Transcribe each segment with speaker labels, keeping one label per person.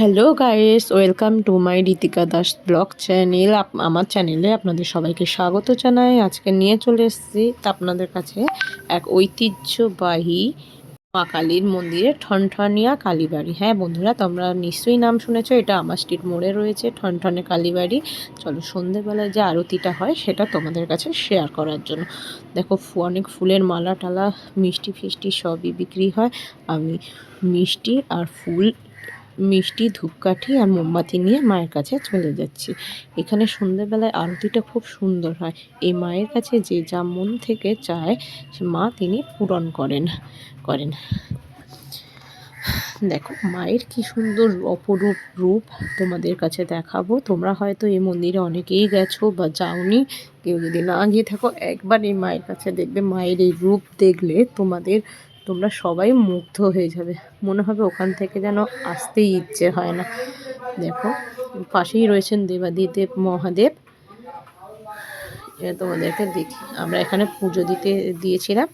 Speaker 1: Hello guys welcome to my Ritika Das blog channel আমার চ্যানেলে আপনাদের সবাইকে স্বাগত জানাই। আজকে নিয়ে চলে এসেছি আপনাদের কাছে এক ঐতিহ্যবাহী মা কালীর মন্দিরে ঠনঠনিয়া কালীবাড়ি। হ্যাঁ বন্ধুরা, তোমরা নিশ্চয়ই নাম শুনেছ। এটা আমার স্ট্রিট মোড়ে রয়েছে, ঠনঠনে কালীবাড়ি। চলো সন্ধেবেলায় যে আরতিটা হয়, সেটা তোমাদের কাছে শেয়ার করার জন্য। দেখো অনেক ফুলের মালা টালা মিষ্টি ফিষ্টি সবই বিক্রি হয়। আমি মিষ্টি আর ফুল মিষ্টি ধূপকাঠি আর মোমবাতি নিয়ে মায়ের কাছে চলে যাচ্ছি। এখানে সন্ধ্যেবেলায় আরতিটা খুব সুন্দর হয়। এই মায়ের কাছে যে যা মন থেকে চায়, সে মা তিনি পূরণ করেন করেন। দেখো, মায়ের কি সুন্দর অপরূপ রূপ তোমাদের কাছে দেখাবো। তোমরা হয়তো এই মন্দিরে অনেকেই গেছো বা যাওনি। কেউ যদি না গিয়ে থাকো, একবার এই মায়ের কাছে দেখবে। মায়ের এই রূপ দেখলে তোমাদের তোমরা সবাই মুগ্ধ হয়ে যাবে। মনে হবে ওখান থেকে যেন আসতেই ইচ্ছে হয় না। দেখো, পাশেই রয়েছেন দেবাদিদেব মহাদেব। তোমাদেরকে দেখি, আমরা এখানে পুজো দিতে দিয়েছিলাম।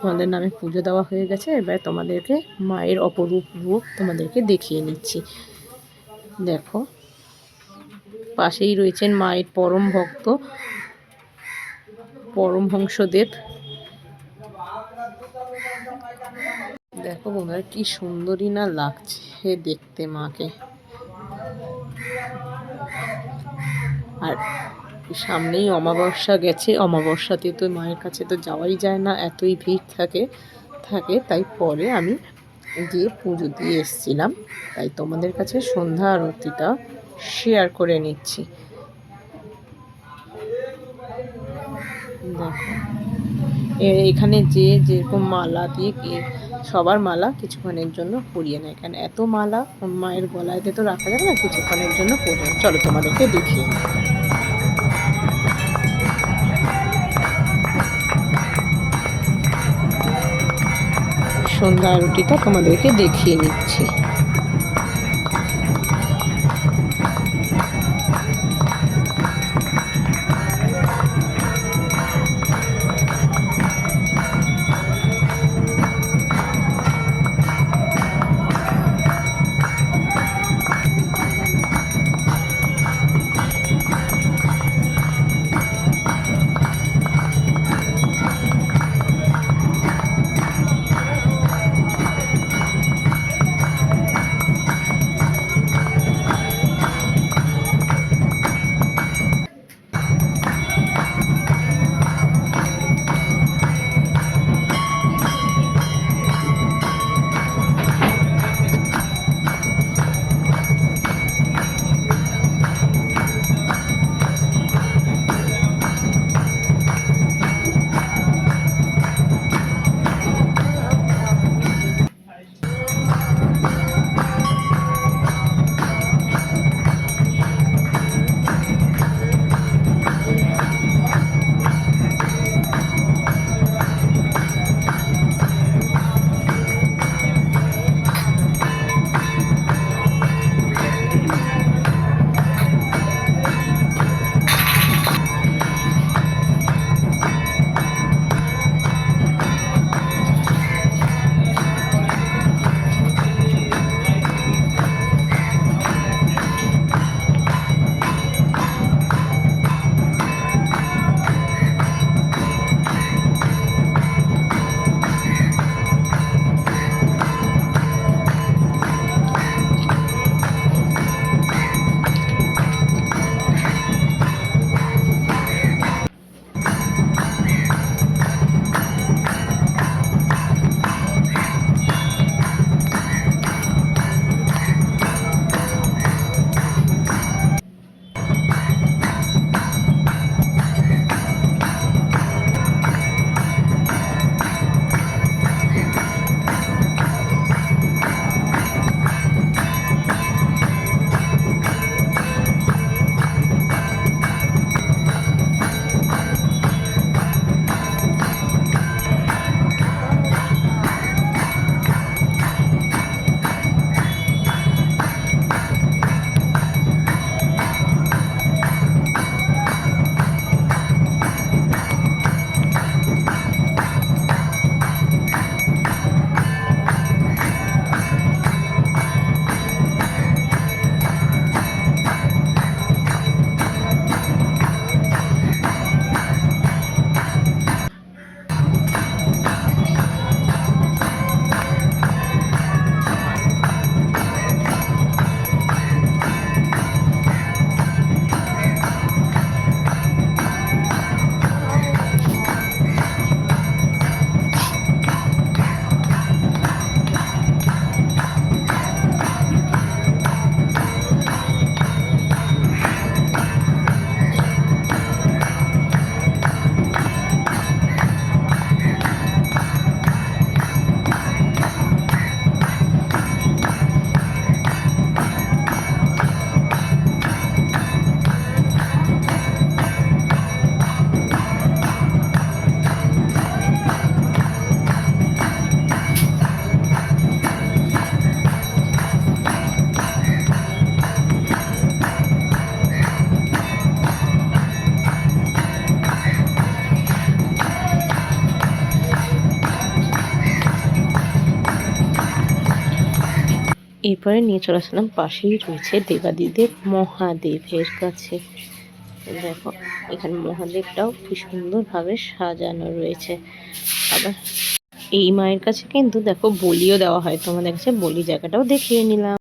Speaker 1: তোমাদের নামে পুজো দেওয়া হয়ে গেছে। এবার তোমাদেরকে মায়ের অপরূপ রূপ তোমাদেরকে দেখিয়ে নিচ্ছি। দেখো, পাশেই রয়েছেন মায়ের পরম ভক্ত পরমহংসদেব দেখো বন্ধুরা, কি সুন্দরী না লাগছে দেখতে মাকে। আর সামনেই অমাবস্যা গেছে, অমাবস্যাতে তো মায়ের কাছে তো যাওয়াই যায় না, এতই ভিড় থাকে থাকে, তাই পরে আমি গিয়ে পুজো দিয়ে এসেছিলাম। তাই তোমাদের কাছে সন্ধ্যা আরতিটা শেয়ার করে নিচ্ছি। এখানে যে যেরকম মালা দিয়ে কি সবার মালা কিছুক্ষণের জন্য পরিয়ে নেয় কারণ এত মালা মায়ের গলায়তে তো রাখা যাবে না, কিছুক্ষণের জন্য পরিয়ে। চলো তোমাদেরকে দেখিয়ে। সন্ধ্যা আরতিটা তোমাদেরকে দেখিয়ে নিচ্ছি এরপরে নিয়ে চলে আসলাম, পাশেই রয়েছে দেবাদিদেব মহাদেবের কাছে। দেখো, এখানে মহাদেবটাও কি সুন্দরভাবে সাজানো রয়েছে। আবার এই মায়ের কাছে কিন্তু দেখো বলিও দেওয়া হয়, তোমাদের কাছে বলি জায়গাটাও দেখিয়ে নিলাম।